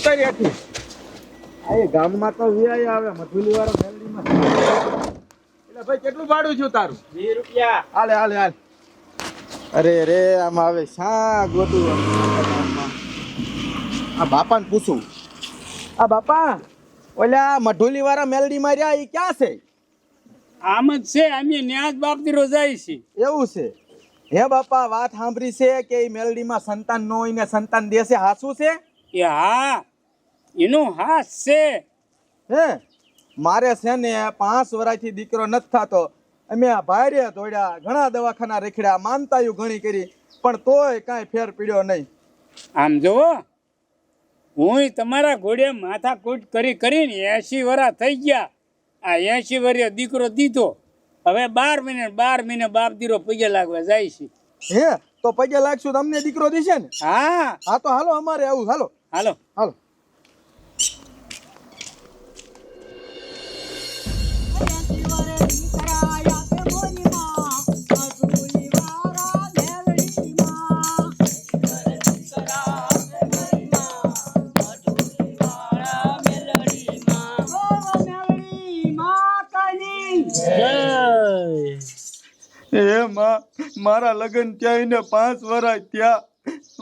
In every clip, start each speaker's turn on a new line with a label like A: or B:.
A: ઉતારી આખી આ એ ગામમાં તો વીઆઈ આવે મધુલી વાળો મેલડીમાં. એટલે ભાઈ કેટલું ભાડું છું તારું?
B: વીસ રૂપિયા.
A: હાલે હાલે હાલ. અરે રે આમાં આવે. શા ગોતું આ બાપાને પૂછું. આ બાપા ઓલા મઢુલી વાળા મેલડી માં રહ્યા એ ક્યાં છે?
B: આમ જ છે અમે ન્યાજ બાપતી રોજાઈ છે.
A: એવું છે. હે બાપા વાત સાંભળી છે કે એ મેલડીમાં સંતાન ન હોય ને સંતાન દેશે હાસું છે?
B: કે હા. એનો હાથ છે.
A: હે મારે છે ને પાંચ વર્ષથી દીકરો નથી થતો. અમે આ ભાઈરે દોડ્યા ઘણા દવાખાના રેખડ્યા માનતાયું ઘણી કરી પણ તોય કાંઈ ફેર પીડ્યો નહીં.
B: આમ જોવો હું તમારા ઘોડે માથા કૂટ કરી કરીને એસી વરા થઈ ગયા. આ એસી વર્ષે દીકરો દીધો. હવે બાર મહિને બાર મહિને બાપ દીરો પગે લાગવા જાય છે.
A: હે તો પગે લાગશું તો અમને દીકરો દીશે ને?
B: હા.
A: હા તો હાલો અમારે આવું હાલો.
B: હાલો.
A: હાલો. મારા લગ્ન ત્યાં પાંચ વર્ષ થયા.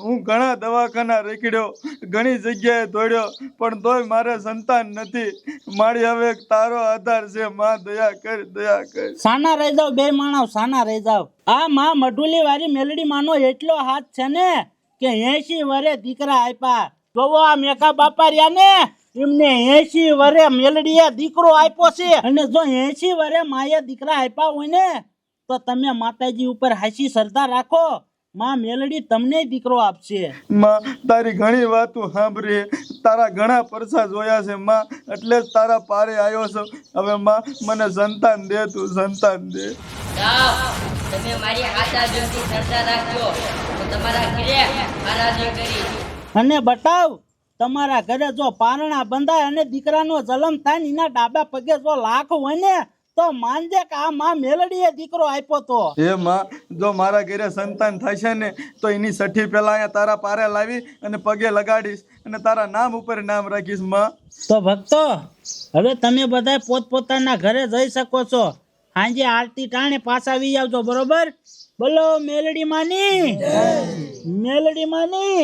A: હું ઘણા દવાખાના રેકડ્યો ઘણી જગ્યાએ દોડ્યો, પણ તોય મારે સંતાન નથી. મારી હવે તારો આધાર છે, માં દયા કર દયા કર.
C: સાના રહી જાવ, બે માણસ સાના રહી જાવ. આ માં મઢુલી વાળી મેલડી માનો એટલો હાથ છે ને કે એસી વરે દીકરા આપ્યા જોવો આ મેકા બાપા રહ્યા ને એમને એસી વરે મેલડીએ દીકરો આપ્યો છે. અને જો એસી વરે માએ દીકરા આપ્યા હોય ને, તો તમે માતાજી ઉપર હાસી શ્રદ્ધા રાખો. માં મેલડી તમને દીકરો આપશે.
A: માં તારી ઘણી વાતો સાંભળે. તારા ઘણા પરસા જોયા છે માં. એટલે જ તારા પારે આવ્યો છું. હવે માં મને સંતાન દે તું સંતાન દે.
D: તમે મારી હાથા જોતી શ્રદ્ધા રાખજો. તમારા ઘરે આરાધ્ય કરી.
C: અને બતાવ તમારા ઘરે જો પારણા બંધાય અને દીકરાનો જલમ થાય ને એના ડાબા પગે જો લાખ હોય ને તો માનજે કે આ માં મેલડીએ દીકરો આપ્યો તો.
A: હે માં જો મારા ઘરે સંતાન થશે ને તો એની સઠી પેલા અહીંયા તારા પારે લાવી અને પગે લગાડીશ અને તારા નામ ઉપર નામ રાખીશમાં.
C: તો ભક્તો હવે તમે બધા પોતપોતાના ઘરે જઈ શકો છો. સાંજે આરતી ટાણે પાછા આવી આવજો બરોબર? બોલો મેલડી માની? મેલડી માની?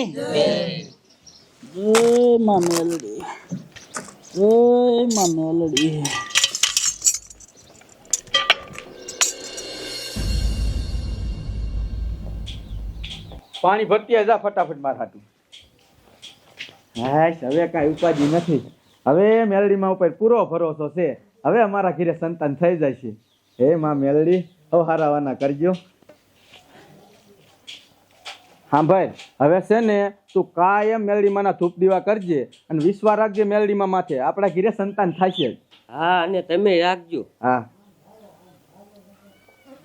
C: જય માં મેલડી જય માં મેલડી.
A: પાણી ભરતી જા ફટાફટ માર હાટું. હાશ હવે કાંઈ ઉપાધિ નથી. હવે મેલડીમાં ઉપર પૂરો ભરોસો છે. હવે અમારા ઘીરે સંતાન થઈ જાય છે હે માં મેલડી હવે હારાવાના કરજો. હા ભાઈ હવે છે ને તું કાયમ મેલડીમાંના ધૂપ દીવા કરજે અને વિશ્વાસ રાખજે મેલડીમાં માથે. આપણા ઘીરે સંતાન થશે
D: હા અને તમે રાખજો.
A: હા.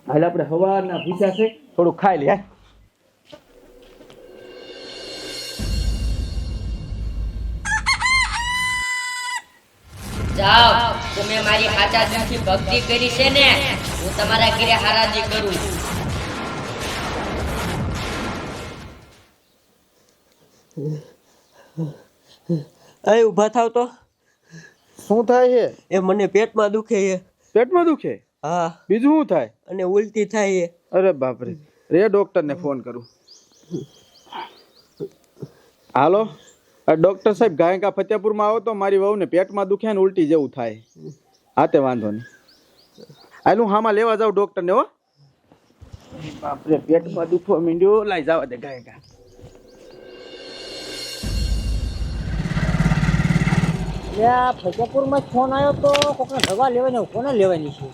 A: હાલ આપણે હવાના ભૂસા છે થોડું ખાઈ લે
D: જાઓ. તમે મારી હાથા દિલથી ભક્તિ કરી છે ને હું તમારા ઘરે આરાધ્ય કરું. છું
E: અય ઊભા થાવ તો.
A: શું થાય છે?
E: એ મને પેટમાં દુખે છે.
A: પેટમાં દુખે?
E: હા.
A: બીજું શું થાય?
E: અને ઉલટી થાય છે.
A: અરે બાપરે. રે ડોક્ટરને ફોન કરું. હાલો. ડોક્ટર સાહેબ ગાયકા ફતેપુરમાં આવો તો મારી વહુને પેટમાં દુખે ને ઉલટી જેવું થાય. હા તે વાંધો નહીં. આનું હું હામાં લેવા જાવ ડૉક્ટરને હો. બાપરે પેટમાં દુખવા માંડ્યો. લાઈ જવા દે ગાયકા.
C: ફતેપુરમાં ફોન આવ્યો તો કોકને દવા લેવાની કોને લેવાની છે?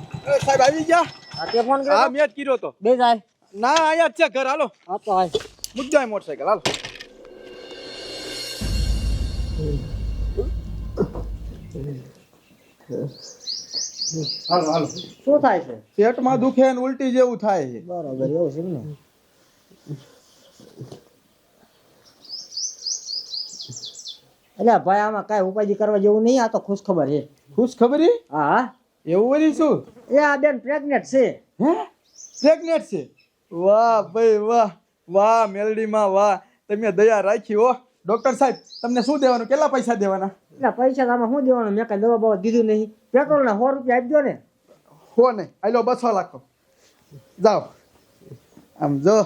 A: સાહેબ આવી ગયા?
C: હા તે ફોન
A: હા મેં જ કર્યો તો.
C: બે જાય
A: ના અહીંયા જ છે ઘર. હાલો.
C: હા તો આય.
A: મૂકજો અહીં મોટરસાઇકલ હાલો. હાલો હાલો.
C: શું થાય છે?
A: પેટમાં દુખે ને ઉલટી જેવું થાય છે.
C: બરાબર એવું છે ને એટલે ભાઈ આમાં કાંઈ ઉપાધિ કરવા જેવું નહીં આ તો ખુશ ખબર છે.
A: ખુશ ખબર
C: હા. હા
A: એવું વળી શું?
C: એ આ બેન પ્રેગ્નેટ છે.
A: હે? પ્રેગ્નેટ છે? વાહ ભાઈ વાહ. વાહ મેલડીમાં વાહ. તમે દયા રાખી હો. ડોક્ટર સાહેબ તમને શું દેવાનું? કેટલા પૈસા દેવાના?
E: ના પૈસા આમાં શું દેવાનું? મેં કઈ દવા બવા દીધું નહીં. પેટ્રોલ ના સો રૂપિયા આપજો ને.
A: હો નહીં. આલો બસો લાખો જાઓ. આમ જો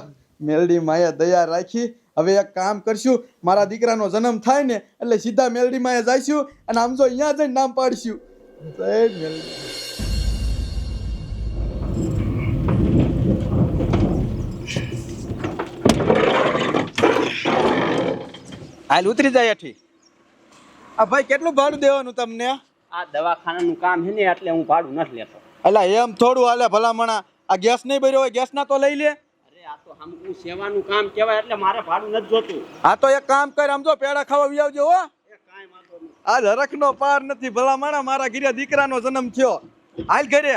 A: મેલડી માએ દયા રાખી. હવે એક કામ કરશું. મારા દીકરાનો જન્મ થાય ને એટલે સીધા મેલડી માએ જઈશું અને આમ જો અહીંયા જઈને નામ પાડશું. જય મેલડી. હાલ ઉતરી જાય એઠી આ ભાઈ કેટલું ભાડું દેવાનું તમને?
C: આ દવાખાનાનું કામ છે ને એટલે હું ભાડું નથી લેતો.
A: એટલે એમ થોડું હાલે ભલામણા. આ ગેસ નહીં ભર્યો હોય ગેસ ના તો લઈ લે.
C: અરે આ તો હમકું સેવાનું કામ કહેવાય એટલે મારે ભાડું નથી જોતું.
A: હા તો એક કામ કર આમ જો પેડા ખાવા વી આવજો હો. આજ હરખનો પાર નથી ભલામણા. મારા ઘરે દીકરાનો જન્મ થયો. હાલ ઘરે.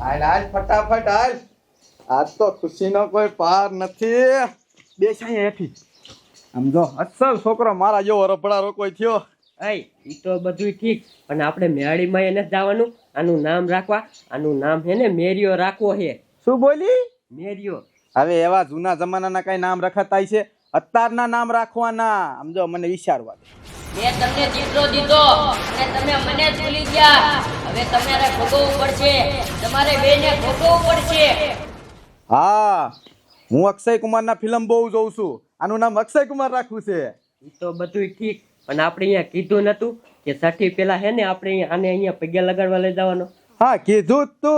A: હાલ હાલ ફટાફટ હાલ. આજ તો ખુશીનો કોઈ પાર નથી. બેસાય હેઠી આમ જો અસલ છોકરો મારા જેવો રફડારો કોઈ થયો.
E: એ ઈ તો બધું ઠીક પણ આપણે મેળીમાં એને જવાનું. આનું નામ રાખવા આનું નામ છે ને મેરિયો રાખવો છે
A: શું બોલી?
E: મેરિયો.
A: હવે એવા જૂના જમાનાના કઈ નામ રખાતા છે? અત્યારના નામ રાખવાના. આમ જો મને વિચારવા દે.
D: મેં તમને દીકરો દીધો. અને તમે મને ભૂલી ગયા. હવે તમારે ભોગવવું પડશે. તમારે બેને ભોગવવું પડશે.
A: હા હું અક્ષય કુમારના ફિલ્મ બહુ જોઉં છું. આનું નામ અક્ષય કુમાર રાખવું છે.
E: ઈ તો બધું ઠીક પણ આપણે અહીંયા કીધું નતું કે છઠ્ઠી પેલા હે ને આપણે આને અહીંયા પગે લગાડવા લઈ જવાનો.
A: હા કીધું તો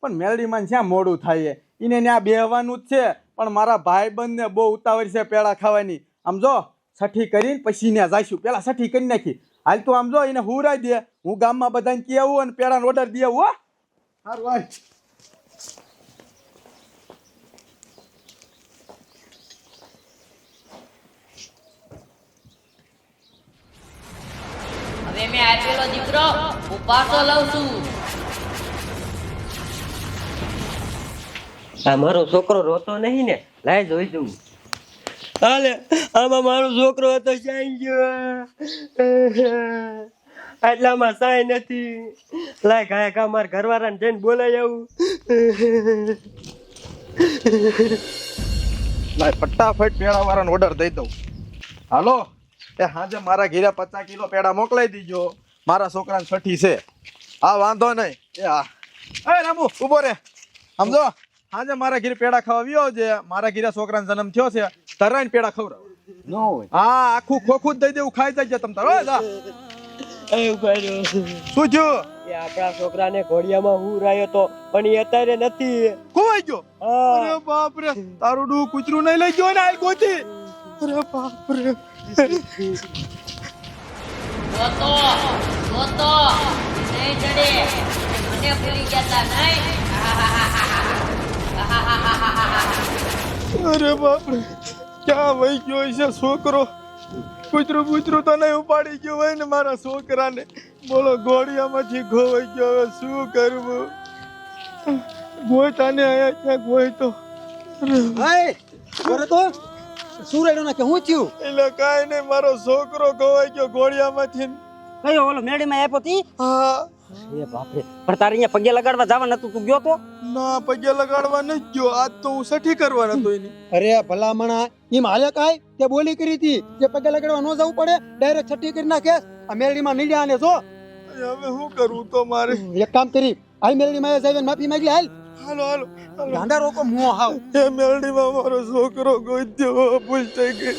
A: પણ મેલડીમાં જ્યાં મોડું થાય? એને ત્યાં બેહવાનું જ છે પણ મારા ભાઈ બંધને બહુ ઉતાવળ છે પેડા ખાવાની. આમ જો છઠ્ઠી કરીને પછી ત્યાં જઈશું. પેલા છઠ્ઠી કરી નાખી. હાલ તું આમ જો એને હુરાઈ દે. હું ગામમાં બધાને કહી આવું અને પેડાનો ઓર્ડર દે આવું હો. સારું હાલ
D: મેં આપેલો દીકરો ઉપાસો લઉં છું.
E: આ મારો છોકરો રોતો નહીં ને લાય જોઈ દઉં હાલે આમાં મારો છોકરો હતો સાઈ ગયો આટલામાં સાય નથી. લાય ગાય કા માર ઘરવાળાને જઈને બોલાય આવું.
A: લાય ફટાફટ પેળા વાળાનો ઓર્ડર દઈ દઉં. હાલો? એ હાજે મારા ઘીરે પચાસ કિલો પેડા મોકલાઈ દીજો. મારા છોકરાને છઠ્ઠી છે. હા વાંધો નહીં. એ હા એ રામુ ઊભો રે. સમજો? હાજે મારા ઘીરે પેડા ખાવા આવ્યો છે. મારા ઘીરે છોકરાનો જન્મ થયો છે. તરાઈને પેડા ખવડાવ.
C: ન
A: હા આખું ખોખું જ દઈ દેવું ખાઈ જાય તમ તારો. શું થયું?
E: એ આપણા છોકરાને ઘોડિયામાં હું રાયો તો પણ એ અત્યારે નથી.
A: ખોવાઈ ગયો?
E: હા.
A: અરે બાપ રે તારું ડૂ કૂતરું નહીં લઈ ગયો ને હાલ ગોતી. અરે બાપ રે અરે બાપ ક્યાં વહી ગયો છે છોકરો? કૂતરું કૂતરું તો નહીં ઉપાડી ગયો હોય ને મારા છોકરાને. બોલો ઘોડિયામાંથી ખોવાઈ ગયો. હવે શું કરવું ગોતાને અહીંયા ક્યાં ગોય તો.
F: બોલે તો? શું રેડો ને કે હું થયું?
A: એટલે કાંઈ નહીં મારો છોકરો ખોવાઈ ગયો ઘોડિયામાંથી.
F: કયો ઓલો મેડીમાં આપ્યો તી?
A: હા.
F: એ બાપરે પણ તારે અહીંયા પગે લગાડવા જવા નતું તું ગયો તો?
A: ના પગે લગાડવા ન ગયો. આજ તો હું સઠી કરવા નતો એની.
F: અરે ભલામણા એમ હાલે કાય તે બોલી કરી હતી જે પગે લગાડવા ન જવું પડે? ડાયરેક્ટ છઠ્ઠી કરી નાખે. આ મેલડીમાં નીડ્યા ને જો.
A: હવે શું કરું તો મારે?
F: એક કામ કરી હાલ મેલડીમાં જઈને માફી માંગી હાલ.
A: હાલો હાલો
F: ગાંડા રોકો મુઓ હાવ
A: એ મેલડીમાં મારો છોકરો ગોત્યો ભૂલ થઈ ગઈ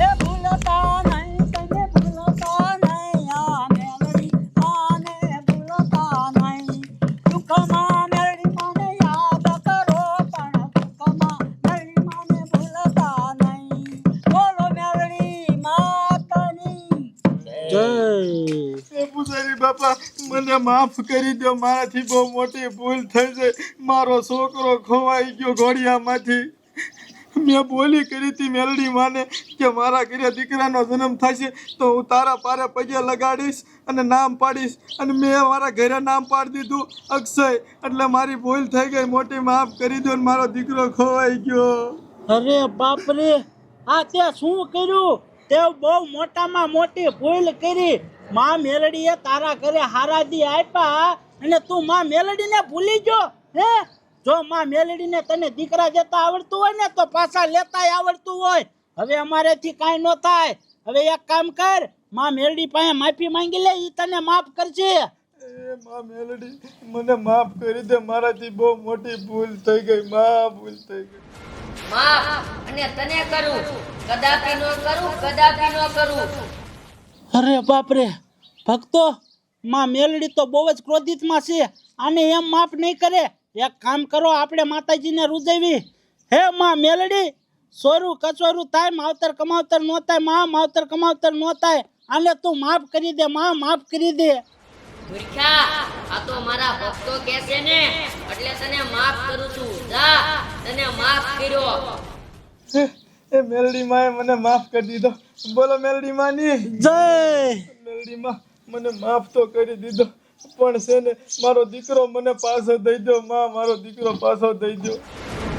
G: એ ભૂલતા નહીં તને ભૂલતા નહીં આ મેલડી આને ભૂલતા નહીં. દુઃખમાં મેલડી મને યાદ કરો પણ દુઃખમાં મેલડી મને ભૂલતા નહીં. બોલો મેલડી માતની.
A: એ પૂજારી બાપા મને માફ કરી દો, મારાથી બહુ મોટી ભૂલ થઈ છે મારો છોકરો ખોવાઈ ગયો ઘોડિયામાંથી મેં બોલી કરી હતી મેલડી માને કે મારા ઘરે દીકરાનો જન્મ થશે તો હું તારા પારે પગે લગાડીશ અને નામ પાડીશ. અને મેં મારા ઘરે નામ પાડી દીધું, અક્ષય. એટલે મારી ભૂલ થઈ ગઈ. મોટી માફ કરી દો મારો દીકરો ખોવાઈ ગયો.
C: અરે બાપરે, આ તે શું કર્યું? તે બહુ મોટામાં મોટી ભૂલ કરી. માં મેલડીએ તારા ઘરે હારાદી આપ્યા અને તું માં મેલડીને ભૂલી જો હે? જો માં મેલડીને તને દીકરા દેતા આવડતું હોય ને તો પાછા લેતાય આવડતું હોય. હવે અમારેથી કાંઈ ન થાય. હવે એક કામ કરમાં મેલડી પાસે માફી માંગી લે એ તને માફ
A: કરજે. માં મેલડી મને માફ કરી દે મારાથી બહુ મોટી ભૂલ થઈ ગઈ માં ભૂલ થઈ ગઈ.
D: માફ અને તને કરું. કદાપી નો કરું કદાપી નો કરું.
C: અરે બાપરે ભક્તો માં મેલડી તો બહુ જ ક્રોધિતમાં છે. આને એમ માફ નહીં કરે. એક કામ કરો આપણે માતાજીને રૂજાવી. હે માં મેલડી સોરું કચોરું થાય માવતર કમાવતર નો થાયમાં માવતર કમાવતર નો થાય. આને તું માફ કરી દે માં માફ કરી દે.
D: મૂર્ખા આ તો મારા ભક્તો કહેશે ને એટલે તને માફ કરું છું. જા તને માફ કર્યો.
A: એ મેલડી માએ મને માફ કરી દીધો. બોલો મેલડી માની
C: જય!
A: મેલડી માં મને માફ તો કરી દીધો. પણ છે ને મારો દીકરો મને પાછો દઈ દો માં મારો દીકરો પાછો દઈ દો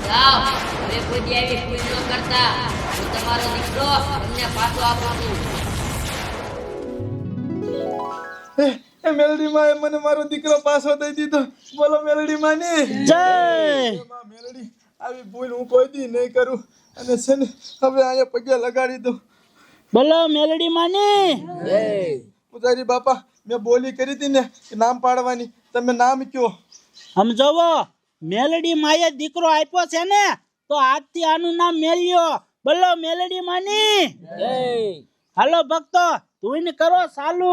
D: જાઓ. હવે કોઈ આવી ભૂલ ન કરતા. હું તમારો દીકરો તમને પાછો આપું છું.
A: એ એ મેલડી માએ મને મારો દીકરો પાછો દઈ દીધો. બોલો મેલડી માની
C: જય!
A: માં મેલડી આવી ભૂલ હું કોઈ દી નહીં કરું. અને છે ને હવે અહીંયા પગે લગાડી દો
C: બોલો મેલડી માની
A: પૂજારી બાપા મેં બોલી કરી હતી ને કે નામ પાડવાની. તમે નામ કયો?
C: સમજવો મેલડી માએ દીકરો આપ્યો છે ને તો આજથી આનું નામ મેલ્યો. બોલો મેલડી માની હાલો ભક્તો તું કરો ચાલુ